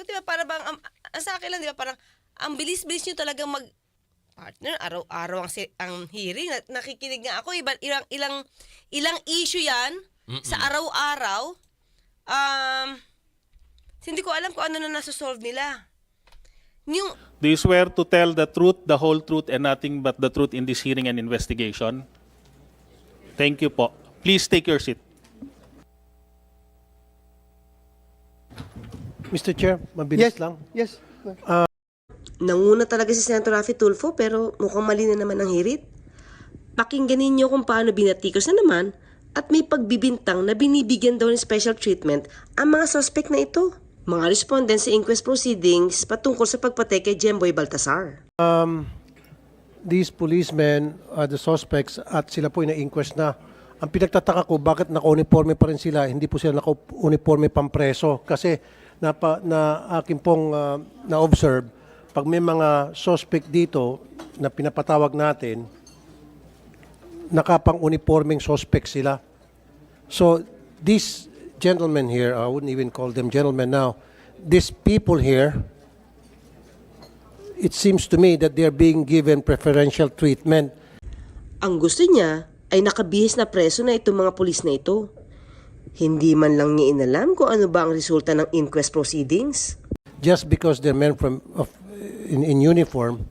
So, di ba, para bang, um, sa akin lang, di ba, parang, ang bilis-bilis nyo talaga mag, partner, araw-araw ang, ang hearing. Nakikinig nga ako, iba, ilang, ilang, ilang issue yan Mm-mm. sa araw-araw. Um, hindi ko alam kung ano na nasusolve nila. Yung, Do you swear to tell the truth, the whole truth, and nothing but the truth in this hearing and investigation? Thank you po. Please take your seat. Mr. Chair, mabilis Yes, lang. yes. Nanguna talaga si Senator Rafi Tulfo pero mukhang mali na naman ang hirit. Pakinggan ninyo kung paano binatikos na naman at may pagbibintang na binibigyan daw ng special treatment ang mga suspect na ito. Mga respondents sa inquest proceedings patungkol sa pagpatay kay Jemboy Baltasar. These policemen are the suspects at sila po na inquest na. Ang pinagtataka ko, bakit naka-uniforme pa rin sila, hindi po sila naka-uniforme pampreso. Kasi napa, na akin pong ah, na-observe, pag may mga suspect dito na pinapatawag natin, nakapang-uniformeng suspect sila. So, these gentlemen here, I wouldn't even call them gentlemen now, these people here, it seems to me that they're being given preferential treatment. Ang gusto niya ay nakabihis na preso na itong mga pulis na ito. Hindi man lang niya inalam kung ano ba ang resulta ng inquest proceedings. Just because they're men from, of, in, in uniform,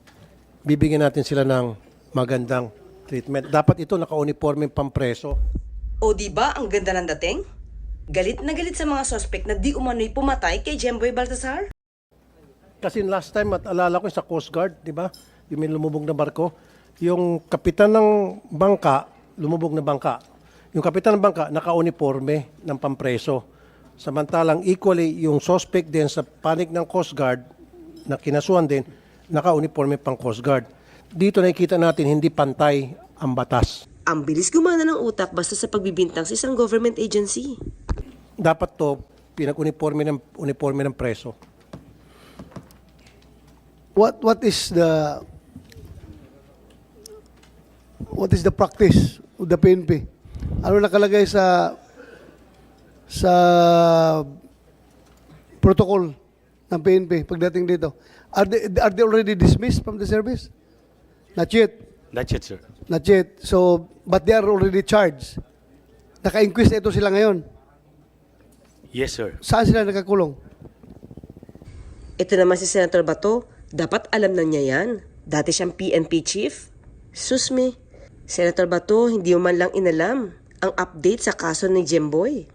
bibigyan natin sila ng magandang treatment. Dapat ito naka-uniforme pampreso. O di ba ang ganda ng dating? Galit na galit sa mga suspect na di umano'y pumatay kay Jemboy Baltasar? Kasi last time, at alala ko sa Coast Guard, di ba? Yung may lumubog na barko. Yung kapitan ng bangka, lumubog na bangka. Yung kapitan ng bangka, naka-uniforme ng pampreso. Samantalang equally, yung suspect din sa panig ng Coast Guard, na kinasuhan din, naka-uniforme pang Coast Guard. Dito nakikita natin, hindi pantay ang batas. Ang bilis gumana ng utak basta sa pagbibintang sa isang government agency. Dapat to, pinag-uniforme ng, uniforme ng preso. What what is the what is the practice of the PNP? Ano nakalagay sa sa protocol ng PNP pagdating dito? Are they, are they already dismissed from the service? Not yet. That's it, sir. Not yet. So, but they are already charged. Naka-inquest ito sila ngayon. Yes, sir. Saan sila nakakulong? Ito naman si Senator Bato, dapat alam na niya yan. Dati siyang PNP chief. Susme, Senator Bato, hindi mo man lang inalam ang update sa kaso ni Jemboy.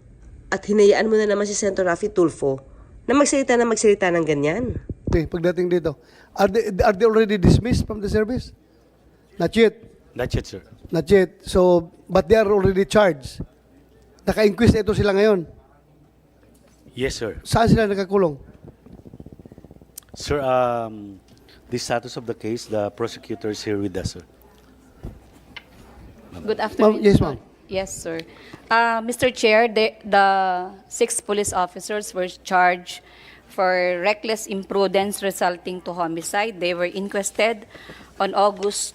At hinayaan mo na naman si Senator Rafi Tulfo na magsalita na magsalita ng ganyan. Okay, pagdating dito. Are they, are they already dismissed from the service? Not yet. That's it, sir. Not yet. So, but they are already charged. Naka-inquest ito sila ngayon. Yes, sir. Saan sila nakakulong? Sir, um, the status of the case, the prosecutor is here with us, sir. Good afternoon. yes, ma'am. Yes, sir. Uh, Mr. Chair, the, the six police officers were charged for reckless imprudence resulting to homicide. They were inquested on August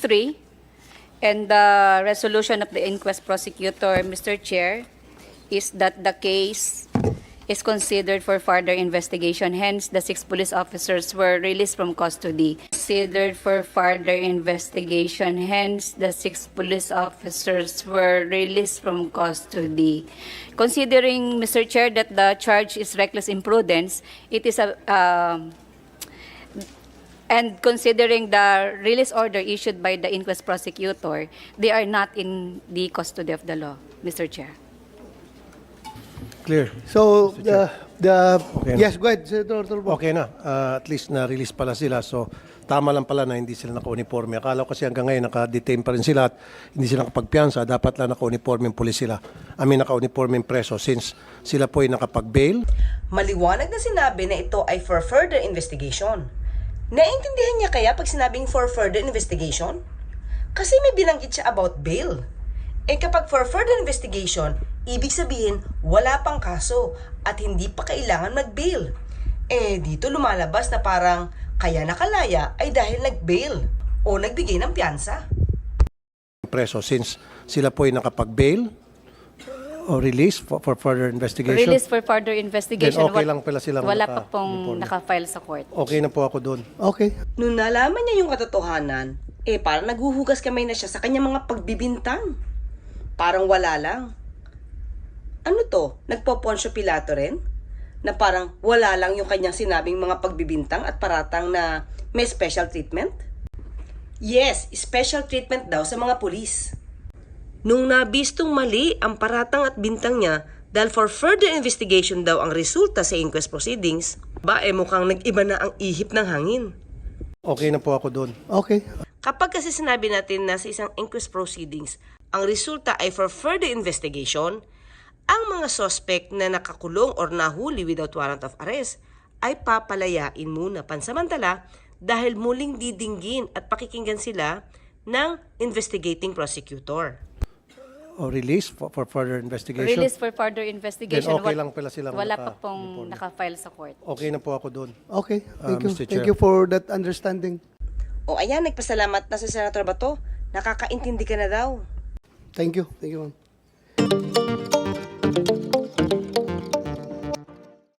3. And the resolution of the inquest prosecutor, Mr. Chair, is that the case is considered for further investigation. Hence, the six police officers were released from custody. Considered for further investigation. Hence, the six police officers were released from custody. Considering, Mr. Chair, that the charge is reckless imprudence, it is a um, and considering the release order issued by the inquest prosecutor, they are not in the custody of the law, Mr. Chair. Clear. So, the, the, Okay na. yes, go ahead, Senator Turbo. Okay na. Uh, at least na-release pala sila. So, tama lang pala na hindi sila naka-uniforme. Akala ko kasi hanggang ngayon naka-detain pa rin sila at hindi sila nakapagpiansa. Dapat lang naka-uniforme pulis sila. I mean, naka-uniforme preso since sila po ay nakapag-bail. Maliwanag na sinabi na ito ay for further investigation. Naintindihan niya kaya pag sinabing for further investigation? Kasi may binanggit siya about bail. Eh kapag for further investigation, ibig sabihin wala pang kaso at hindi pa kailangan mag-bail. Eh dito lumalabas na parang kaya nakalaya ay dahil nag-bail o nagbigay ng piyansa. preso since sila po ay nakapag-bail O release for, for further investigation? Release for further investigation. Then okay lang pala silang Wala naka- pa pong naka-file sa court. Okay na po ako doon. Okay. Nung nalaman niya yung katotohanan, eh parang naghuhugas kamay na siya sa kanyang mga pagbibintang. Parang wala lang. Ano to? Nagpo-Poncio Pilato rin? Na parang wala lang yung kanyang sinabing mga pagbibintang at paratang na may special treatment? Yes, special treatment daw sa mga pulis. Nung nabistong mali ang paratang at bintang niya dahil for further investigation daw ang resulta sa inquest proceedings, ba eh mukhang nag-iba na ang ihip ng hangin. Okay na po ako doon. Okay. Kapag kasi sinabi natin na sa isang inquest proceedings, ang resulta ay for further investigation, ang mga suspect na nakakulong or nahuli without warrant of arrest ay papalayain muna pansamantala dahil muling didinggin at pakikinggan sila ng investigating prosecutor. O release for, for further investigation? Release for further investigation. Then okay Wa- lang pala silang Wala naka- pa pong naka-file sa court. Okay na po ako doon. Okay. Thank Ah, you. Mr. Thank you for that understanding. O ayan, nagpasalamat na si Senator Bato. Nakakaintindi ka na daw. Thank you. Thank you, ma'am. Thank you.